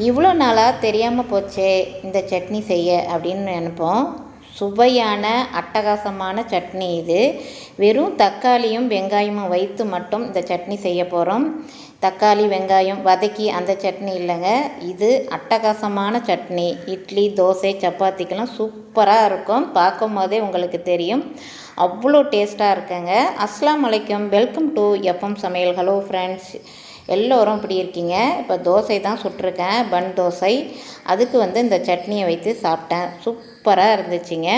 இவ்வளோ நாளாக தெரியாமல் போச்சே இந்த சட்னி செய்ய அப்படின்னு நினைப்போம். சுவையான அட்டகாசமான சட்னி இது. வெறும் தக்காளியும் வெங்காயமும் வைத்து மட்டும் இந்த சட்னி செய்ய போகிறோம் தக்காளி வெங்காயம் வதக்கி அந்த சட்னி இல்லைங்க. இது அட்டகாசமான சட்னி. இட்லி தோசை சப்பாத்திக்கெல்லாம் சூப்பராக இருக்கும். பார்க்கும் போதே உங்களுக்கு தெரியும். அவ்வளோ டேஸ்ட்டாக இருக்குங்க. அஸ்லாம் வலைக்கம் வெல்கம் டு எஃப்எம் சமையல். ஹலோ ஃப்ரெண்ட்ஸ் எல்லோரும் இப்படி இருக்கீங்க. இப்போ தோசை தான் சுட்டிருக்கேன். பன் தோசை. அதுக்கு வந்து இந்த சட்னியை வைத்து சாப்பிட்டேன். சூப்பராக இருந்துச்சுங்க.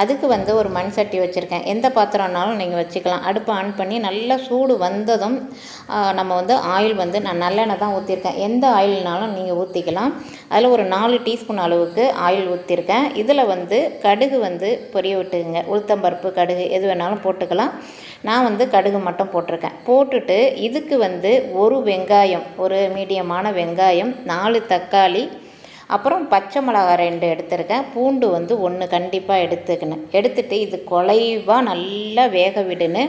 அதுக்கு வந்து ஒரு மண் சட்டி வச்சுருக்கேன். எந்த பாத்திரம்னாலும் நீங்கள் வச்சுக்கலாம். அடுப்பை ஆன் பண்ணி நல்லா சூடு வந்ததும் நம்ம வந்து ஆயில் வந்து நான் நல்லெண்ணெய் தான் ஊற்றிருக்கேன் எந்த ஆயில்னாலும் நீங்கள் ஊற்றிக்கலாம் அதில் ஒரு நாலு டீஸ்பூன் அளவுக்கு ஆயில் ஊற்றிருக்கேன் இதில் வந்து கடுகு வந்து பொரிய விட்டுக்குங்க. உளுத்தம்பருப்பு கடுகு எது வேணாலும் போட்டுக்கலாம். நான் வந்து கடுகு மட்டும் போட்டிருக்கேன். போட்டுட்டு இதுக்கு வந்து ஒரு வெங்காயம் ஒரு மீடியமான வெங்காயம் நாலு தக்காளி அப்புறம் பச்சை மிளகா ரெண்டு எடுத்திருக்கேன். பூண்டு வந்து ஒன்று கண்டிப்பாக எடுத்துக்கினேன் எடுத்துகிட்டு இது குலைவாக நல்லா வேக விடுன்னு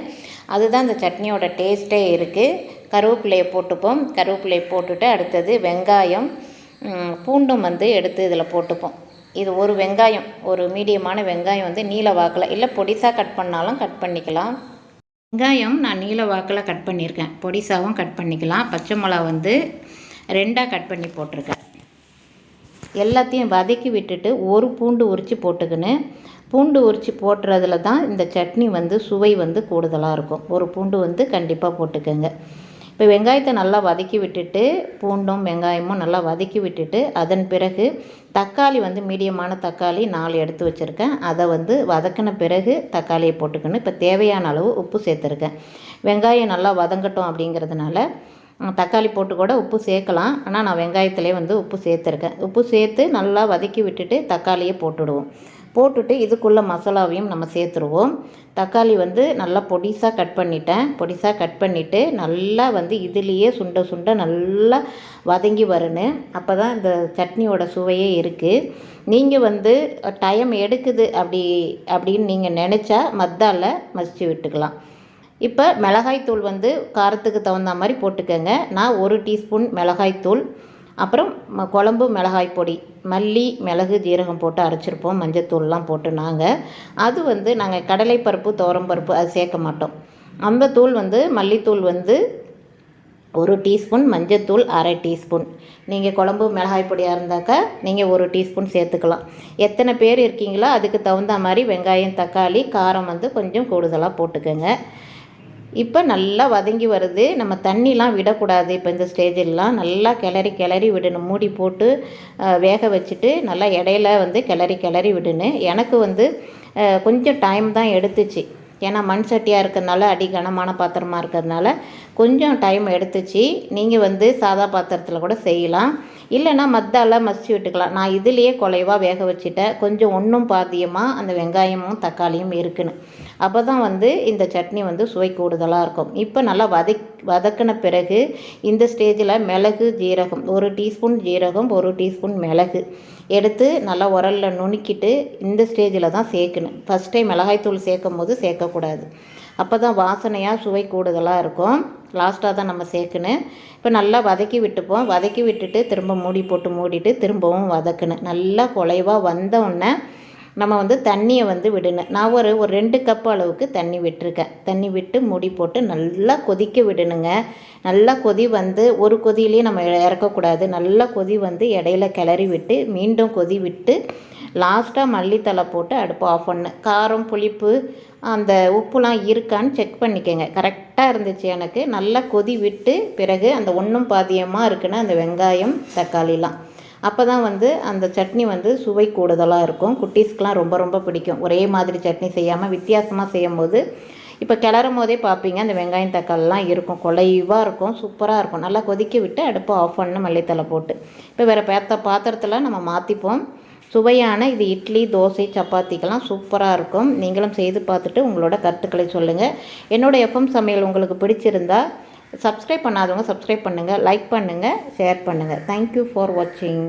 அதுதான் இந்த சட்னியோட டேஸ்ட்டே இருக்குது கருவேப்பிலையை போட்டுப்போம். கருவேப்பிலையை போட்டுட்டு அடுத்தது வெங்காயம் பூண்டும் வந்து எடுத்து இதில் போட்டுப்போம். இது ஒரு வெங்காயம் ஒரு மீடியமான வெங்காயம் வந்து நீல வாக்கில் இல்லை பொடிசாக கட் பண்ணாலும் கட் பண்ணிக்கலாம். வெங்காயம் நான் நீல வாக்கில் கட் பண்ணியிருக்கேன் பொடிசாவும் கட் பண்ணிக்கலாம். பச்சை மிளகா வந்து ரெண்டாக கட் பண்ணி போட்டிருக்கேன். எல்லாத்தையும் வதக்கி விட்டுட்டு ஒரு பூண்டு உரித்து போட்டுக்கின்னு பூண்டு உரித்து போட்டுறதுல தான் இந்த சட்னி வந்து சுவை வந்து கூடுதலாக இருக்கும். ஒரு பூண்டு வந்து கண்டிப்பாக போட்டுக்கோங்க. இப்போ வெங்காயத்தை நல்லா வதக்கி விட்டுட்டு பூண்டும் வெங்காயமும் நல்லா வதக்கி விட்டுட்டு அதன் பிறகு தக்காளி வந்து மீடியமான தக்காளி நாலு எடுத்து வச்சுருக்கேன். அதை வந்து வதக்கின பிறகு தக்காளியை போட்டுக்கணும். இப்போ தேவையான அளவு உப்பு சேர்த்துருக்கேன். வெங்காயம் நல்லா வதங்கட்டும் அப்படிங்கிறதுனால தக்காளி போட்டு கூட உப்பு சேர்க்கலாம். ஆனால் நான் வெங்காயத்துலேயே வந்து உப்பு சேர்த்துருக்கேன். உப்பு சேர்த்து நல்லா வதக்கி விட்டுட்டு தக்காளியை போட்டுடுவோம். போட்டுட்டு இதுக்குள்ளே மசாலாவையும் நம்ம சேர்த்துருவோம். தக்காளி வந்து நல்லா பொடிசாக கட் பண்ணிட்டேன். பொடிசாக கட் பண்ணிவிட்டு நல்லா வந்து இதுலேயே சுண்ட சுண்ட நல்லா வதங்கி வரணும். அப்போ தான் இந்த சட்னியோட சுவையே இருக்குது நீங்கள் வந்து டைம் எடுக்குது அப்படி அப்படின்னு நீங்கள் நினச்சா மத்தால மசித்து விட்டுக்கலாம். இப்போ மிளகாய்த்தூள் வந்து காரத்துக்கு தகுந்த மாதிரி போட்டுக்கோங்க. நான் ஒரு டீஸ்பூன் மிளகாய்த்தூள். அப்புறம் குழம்பு மிளகாய் பொடி மல்லி மிளகு ஜீரகம் போட்டு அரைச்சிருப்போம். மஞ்சத்தூள்லாம் போட்டு நாங்கள் அது வந்து நாங்கள் கடலைப்பருப்பு பருப்பு அது சேர்க்க மாட்டோம். அந்த தூள் வந்து மல்லித்தூள் வந்து ஒரு டீஸ்பூன் மஞ்சத்தூள் அரை டீஸ்பூன். நீங்கள் குழம்பு மிளகாய் பொடியாக இருந்தாக்கா நீங்கள் ஒரு டீஸ்பூன் சேர்த்துக்கலாம். எத்தனை பேர் இருக்கீங்களோ அதுக்கு தகுந்த மாதிரி வெங்காயம் தக்காளி காரம் வந்து கொஞ்சம் கூடுதலாக போட்டுக்கோங்க. இப்போ நல்லா வதங்கி வருது. நம்ம தண்ணிலாம் விடக்கூடாது இப்போ இந்த ஸ்டேஜிலலாம். நல்லா கிளறி கிளறி விடணும். மூடி போட்டு வேக வச்சுட்டு நல்லா இடையில வந்து கிளறி கிளறி விடணும் எனக்கு வந்து கொஞ்சம் டைம் தான் எடுத்துச்சு. ஏன்னா மண் சட்டியாக இருக்கிறதுனால அடி கனமான பாத்திரமாக இருக்கிறதுனால கொஞ்சம் டைம் எடுத்துச்சு. நீங்கள் வந்து சாதா பாத்திரத்தில் கூட செய்யலாம். இல்லைன்னா மத்தால மசிச்சு விட்டுக்கலாம். நான் இதுலேயே குலைவாக வேக வச்சுட்டேன். கொஞ்சம் ஒன்றும் பாதியமாக அந்த வெங்காயமும் தக்காளியும் இருக்குன்னு அப்போ தான் வந்து இந்த சட்னி வந்து சுவை கூடுதலாக இருக்கும். இப்போ நல்லா வதக் வதக்கின பிறகு இந்த ஸ்டேஜில் மிளகு ஜீரகம் ஒரு டீஸ்பூன் ஜீரகம் ஒரு டீஸ்பூன் மிளகு எடுத்து நல்லா உரலில் நுணுக்கிட்டு இந்த ஸ்டேஜில் தான் சேர்க்கணும். ஃபஸ்ட் டைம் மிளகாய்த்தூள் சேர்க்கும் போது சேர்க்கக்கூடாது. அப்போ தான் வாசனையாக சுவை கூடுதலாக இருக்கும். லாஸ்ட்டாக தான் நம்ம சேர்க்கணும் இப்போ நல்லா வதக்கி விட்டுப்போம். வதக்கி விட்டுட்டு திரும்ப மூடி போட்டு மூடிட்டு திரும்பவும் வதக்கணும் நல்லா குலைவாக வந்தவுடனே நம்ம வந்து தண்ணியை வந்து விடணும். நான் ஒரு ஒரு ரெண்டு கப் அளவுக்கு தண்ணி விட்டுருக்கேன். தண்ணி விட்டு மூடி போட்டு நல்லா கொதிக்க விடணுங்க. நல்லா கொதி வந்து ஒரு கொதியிலேயே நம்ம இறக்கக்கூடாது. நல்லா கொதி வந்து இடையில கிளறி விட்டு மீண்டும் கொதி விட்டு லாஸ்ட்டாக மல்லித்தலை போட்டு அடுப்பு ஆஃப் பண்ணு. காரம் புளிப்பு அந்த உப்புலாம் இருக்கான்னு செக் பண்ணிக்கோங்க. கரெக்ட் கரெக்டாக இருந்துச்சு எனக்கு. நல்லா கொதி விட்டு பிறகு அந்த ஒன்றும் பாதியமாக இருக்குன்னு அந்த வெங்காயம் தக்காளிலாம். அப்போ தான் வந்து அந்த சட்னி வந்து சுவை கூடுதலாக இருக்கும். குட்டீஸ்க்கெலாம் ரொம்ப ரொம்ப பிடிக்கும். ஒரே மாதிரி சட்னி செய்யாமல் வித்தியாசமாக செய்யும் போது இப்போ கிளறும் போதே பார்ப்பீங்க அந்த வெங்காயம் தக்காளிலாம் இருக்கும். குலைவாக இருக்கும் சூப்பராக இருக்கும். நல்லா கொதிக்க விட்டு அடுப்பை ஆஃப் பண்ணு மல்லித்தலை போட்டு. இப்போ வேறு பேத்த பாத்திரத்தில் நம்ம மாற்றிப்போம் சுவையான இது இட்லி தோசை சப்பாத்திக்கெல்லாம் சூப்பராக இருக்கும். நீங்களும் செய்து பார்த்துட்டு உங்களோட கருத்துக்களை சொல்லுங்கள் என்னோடய எஃப்எம் சமையல் உங்களுக்கு பிடிச்சிருந்தா சப்ஸ்கிரைப் பண்ணாதவங்க சப்ஸ்கிரைப் பண்ணுங்கள் லைக் பண்ணுங்கள் ஷேர் பண்ணுங்கள் தேங்க்யூ ஃபார் வாட்சிங்